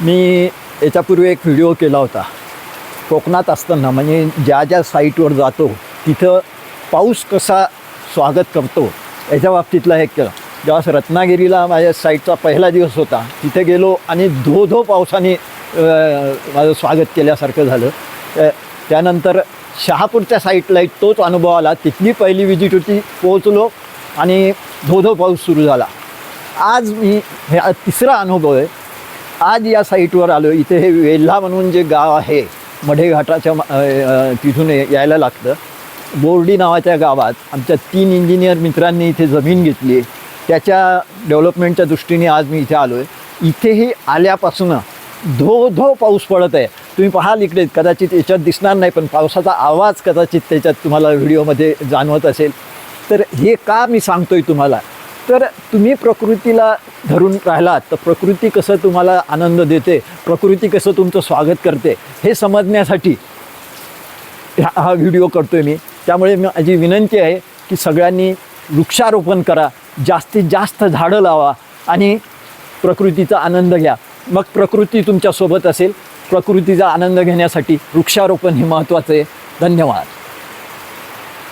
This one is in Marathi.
मी याच्यापूर्वी एक व्हिडिओ केला होता. कोकणात असताना म्हणजे ज्या ज्या साईटवर जातो तिथं पाऊस कसा स्वागत करतो याच्या बाबतीतला हे केलं. जेव्हा रत्नागिरीला माझ्या साईटचा पहिला दिवस होता तिथे गेलो आणि धो धो पावसाने माझं स्वागत केल्यासारखं झालं. त्यानंतर शहापूरच्या साईटला एक तोच अनुभव आला. तिथली पहिली विजिट होती पोहोचलो आणि धो धो पाऊस सुरू झाला. आज मी हे हा तिसरा अनुभव आहे. आज या साईटवर आलो इथे हे वेल्हा म्हणून जे गाव आहे मढेघाटाच्या तिथून यायला लागतं. बोर्डी नावाच्या गावात आमच्या तीन इंजिनियर मित्रांनी इथे जमीन घेतली त्याच्या डेव्हलपमेंटच्या दृष्टीने आज मी इथे आलो आहे इथेही आल्यापासून धो धो पाऊस पडत आहे. तुम्ही पाहाल इकडे कदाचित याच्यात दिसणार नाही पण पावसाचा आवाज कदाचित त्याच्यात तुम्हाला व्हिडिओमध्ये जाणवत असेल. तर हे का मी सांगतोय तुम्हाला? तर तुम्ही प्रकृतीला धरून राहिलात तर प्रकृती कसं तुम्हाला आनंद देते प्रकृती कसं तुमचं स्वागत करते हे समजण्यासाठी हा हा व्हिडिओ करतोय मी. त्यामुळे माझी विनंती आहे की सगळ्यांनी वृक्षारोपण करा जास्तीत जास्त झाडं लावा आणि प्रकृतीचा आनंद घ्या. मग प्रकृती तुमच्यासोबत असेल प्रकृतीचा आनंद घेण्यासाठी वृक्षारोपण हे महत्त्वाचं आहे. धन्यवाद.